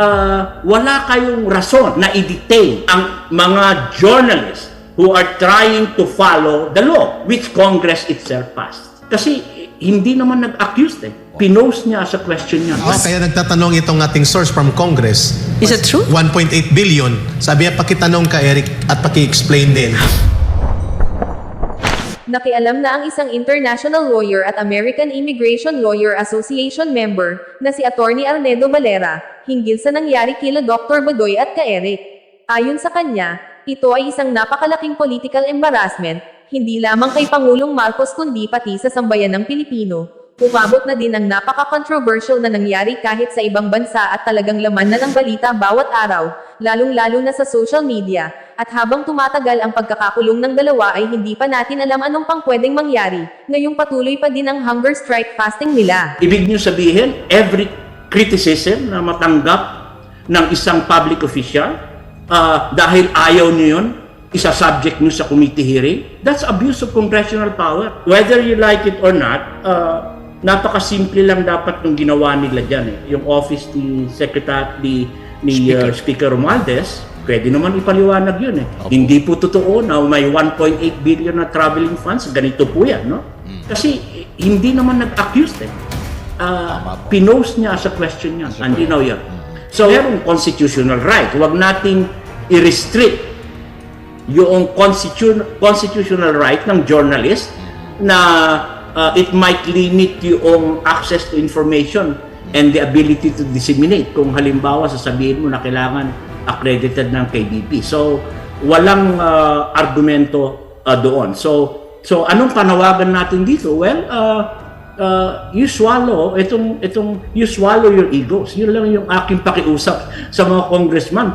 uh, wala kayong rason na i-detain ang mga journalists who are trying to follow the law which Congress itself passed. Kasi eh, hindi naman nag-accuse eh. Pinost niya sa question niya. Oh, kaya nagtatanong itong ating source from Congress. Is it true? 1.8 billion. Sabi niya, pakitanong ka Eric at paki-explain din. Nakialam na ang isang international lawyer at American Immigration Lawyer Association member na si Attorney Arnedo Valera hinggil sa nangyari kila Dr. Badoy at ka Eric. Ayon sa kanya, ito ay isang napakalaking political embarrassment, hindi lamang kay Pangulong Marcos kundi pati sa sambayan ng Pilipino. Umabot na din ang napaka-controversial na nangyari kahit sa ibang bansa at talagang laman na ng balita bawat araw, lalong-lalo na sa social media. At habang tumatagal ang pagkakakulong ng dalawa ay hindi pa natin alam anong pang pwedeng mangyari, ngayong patuloy pa din ang hunger strike fasting nila. Ibig niyo sabihin, every criticism na matanggap ng isang public official, uh, dahil ayaw niyo yun, isa-subject niyo sa committee hearing, that's abuse of congressional power. Whether you like it or not, uh, napakasimple lang dapat nung ginawa nila dyan. Eh. Yung office ni Secretary ni, ni uh, Speaker Romualdez, pwede naman ipaliwanag yun eh. Hindi po totoo na may 1.8 billion na traveling funds, ganito po yan, no? Kasi eh, hindi naman nag-accuse eh. Uh, pinost niya sa question niya. Hindi na yan. So, merong constitutional right. Huwag nating i-restrict yung constitu- constitutional right ng journalist na uh, it might limit yung access to information and the ability to disseminate. Kung halimbawa sasabihin mo na kailangan accredited ng KBP. So, walang uh, argumento uh, doon. So, so anong panawagan natin dito? Well, uh, uh, you swallow itong itong you swallow your egos. Yun lang yung aking pakiusap sa mga congressman.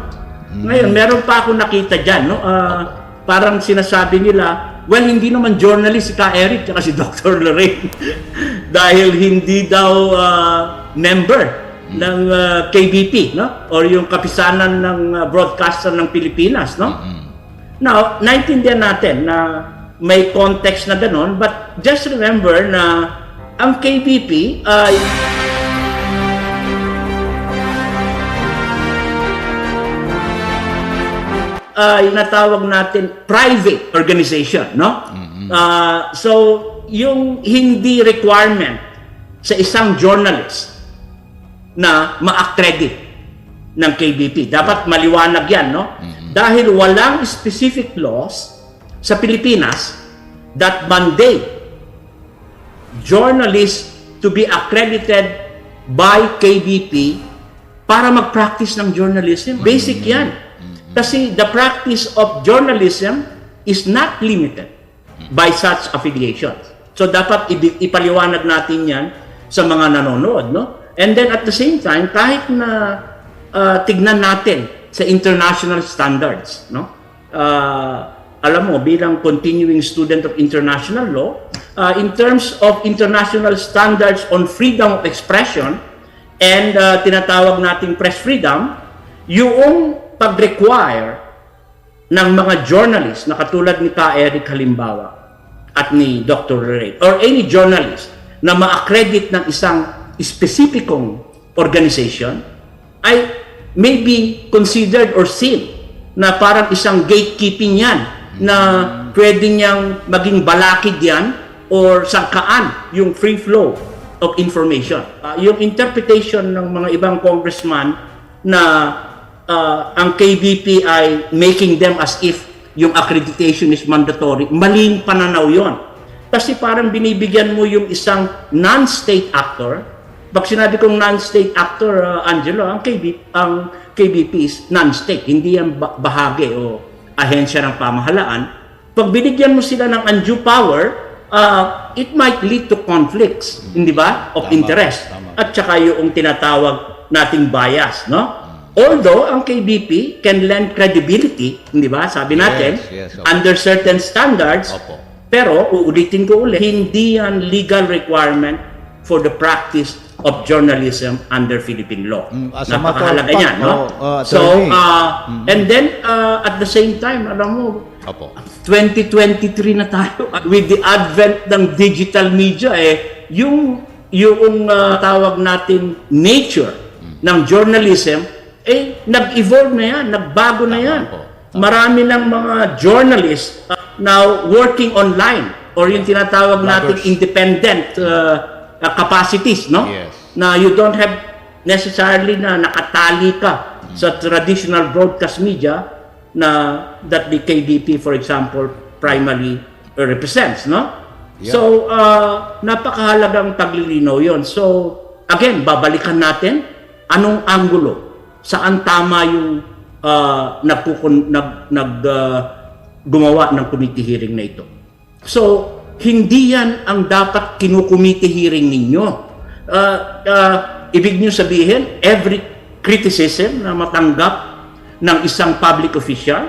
Ngayon, meron pa ako nakita diyan, no? Ah, parang sinasabi nila, well, hindi naman journalist si Ka Eric at si Dr. Lorraine dahil hindi daw ah, member ng ah, KBP, no? Or yung kapisanan ng ah, broadcaster ng Pilipinas, no? Now, naintindihan natin na may context na ganon, but just remember na ang KBP ay ay natawag natin private organization, no? Ah, so, yung hindi requirement sa isang journalist na ma-accredit ng KBP. Dapat maliwanag yan, no? Dahil walang specific laws sa Pilipinas that mandate journalists to be accredited by KBP para mag-practice ng journalism. Basic yan. Kasi the practice of journalism is not limited by such affiliations. So dapat ipaliwanag natin yan sa mga nanonood, no? And then at the same time, kahit na uh, tignan natin sa international standards, no? Uh, alam mo, bilang continuing student of international law, uh, in terms of international standards on freedom of expression and uh, tinatawag nating press freedom, yung pag-require ng mga journalists na katulad ni Ka Eric Halimbawa at ni Dr. Ray or any journalist na ma-accredit ng isang specificong organization ay may be considered or seen na parang isang gatekeeping yan na pwede niyang maging balakid yan or sangkaan yung free flow of information. Ah, yung interpretation ng mga ibang congressman na ah, ang KBP ay making them as if yung accreditation is mandatory, maling pananaw yon. Kasi parang binibigyan mo yung isang non-state actor. Pag sinabi kong non-state actor, ah, Angelo, ang, KB, ang KBP is non-state. Hindi yan ba- bahagi o ahensya ng pamahalaan. Pag binigyan mo sila ng undue power, ah, it might lead to conflicts, hindi ba? Of Tama, interest. tama. At saka yung tinatawag nating bias, no? Although ang KBP can lend credibility, hindi ba? Sabi natin, Yes, yes, opo. under certain standards, Opo. pero uulitin ko ulit, hindi yan legal requirement for the practice of journalism under Philippine law. Mm, as a Napakahalaga matter of niyan, fact, no? oh, uh, so, attorney. uh, and then, uh, at the same time, alam mo, Opo. 2023 na tayo. With the advent ng digital media, eh, yung, yung uh, tawag natin nature ng journalism eh, nag-evolve na yan, nagbago na yan. po. Marami ng mga journalists uh, now working online or yung tinatawag nating Bloggers. independent uh, uh, capacities, no? Yes. Na you don't have necessarily na nakatali ka sa traditional broadcast media na that the KDP, for example, primarily represents, no? Yeah. So, uh, napakahalagang paglilinaw yon. So, again, babalikan natin anong anggulo, saan tama yung uh, nagpukun, nag, nag, uh, gumawa ng committee hearing na ito. So, hindi yan ang dapat kinukumiti hearing ninyo. Uh, uh, ibig nyo sabihin, every criticism na matanggap ng isang public official,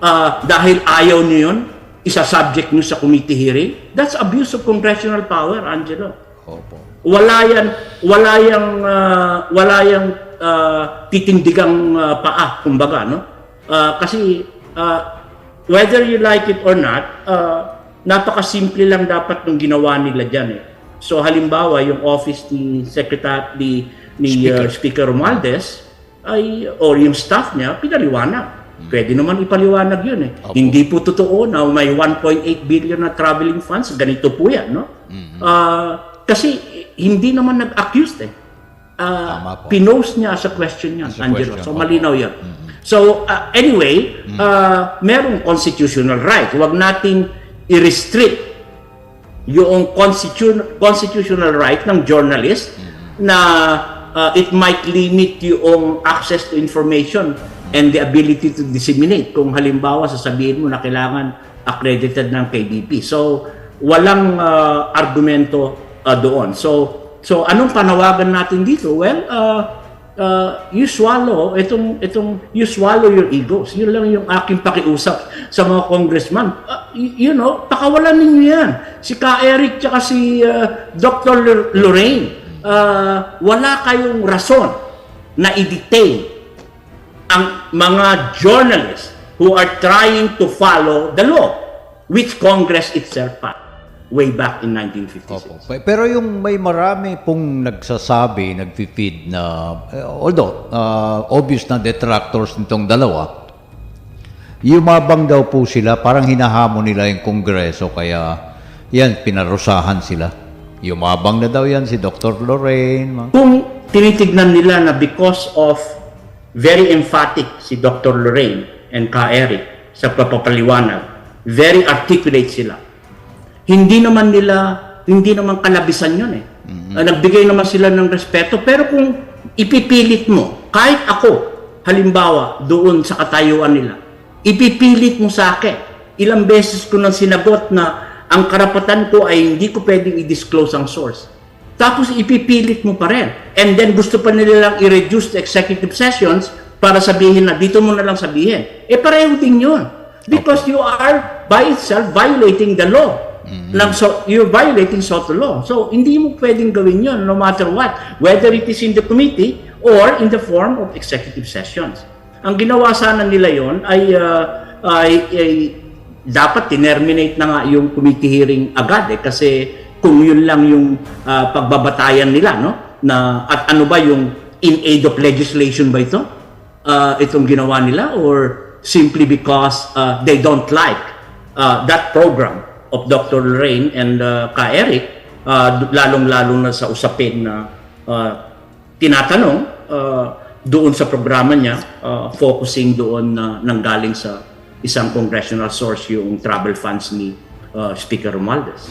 uh, dahil ayaw nyo yun, isa-subject nyo sa committee hearing, that's abuse of congressional power, Angelo. Opo. Wala yan, wala yang, uh, wala yang uh, titindigang uh, paa, kumbaga, no? Uh, kasi, uh, whether you like it or not, uh, napakasimple lang dapat ng ginawa nila dyan eh. So halimbawa, yung office ni Secretary ni, ni uh, Speaker Romualdez ay or yung staff niya pinaliwanag. Pwede naman ipaliwanag yun eh. Opo. Hindi po totoo na may 1.8 billion na traveling funds, ganito po yan, no? Ah, kasi hindi naman nag-accuse eh. Po. pinost niya sa question niya, As a Angelo. question, So malinaw yan. So uh, anyway, uh, merong constitutional right. Huwag nating i-restrict yung constitu- constitutional right ng journalist na uh, it might limit yung access to information and the ability to disseminate kung halimbawa sasabihin mo na kailangan accredited ng KDP. So walang uh, argumento uh, doon. So so anong panawagan natin dito? Well, uh, uh, you swallow itong itong you swallow your egos. Yun lang yung aking pakiusap sa mga congressman. Uh, you know, pakawalan ninyo yan. Si Ka Eric tsaka si uh, Dr. Lor- Lorraine, uh, wala kayong rason na i-detain ang mga journalists who are trying to follow the law which Congress itself passed way back in 1956. Opo. Pe- Pero yung may marami pong nagsasabi, nagfi-feed na, eh, although uh, obvious na detractors nitong dalawa, yumabang daw po sila, parang hinahamon nila yung kongreso, kaya yan, pinarusahan sila. Yumabang na daw yan si Dr. Lorraine. Kung tinitignan nila na because of very emphatic si Dr. Lorraine and Ka Eric sa papapaliwanag, very articulate sila. Hindi naman nila, hindi naman kalabisan yun eh. Ah, nagbigay naman sila ng respeto, pero kung ipipilit mo, kahit ako, halimbawa, doon sa katayuan nila, ipipilit mo sa akin, ilang beses ko nang sinagot na ang karapatan ko ay hindi ko pwedeng i-disclose ang source. Tapos ipipilit mo pa rin. And then gusto pa nila lang i-reduce the executive sessions para sabihin na dito mo na lang sabihin. Eh pareho din yun. Because you are by itself violating the law. Ng so, you're violating SOTO law. So hindi mo pwedeng gawin yun no matter what. Whether it is in the committee or in the form of executive sessions. Ang ginawa sana nila yon ay, uh, ay, ay dapat tinerminate na nga yung committee hearing agad eh kasi kung yun lang yung ah, pagbabatayan nila no na at ano ba yung in aid of legislation ba ito Ah, itong ginawa nila or simply because ah, they don't like ah, that program of Dr. Lorraine and uh, Ka Eric ah, lalong-lalo na sa usapin na ah, tinatanong ah, doon sa programa niya ah, focusing doon na nanggaling sa isang congressional source yung travel funds ni ah, Speaker Romualdez.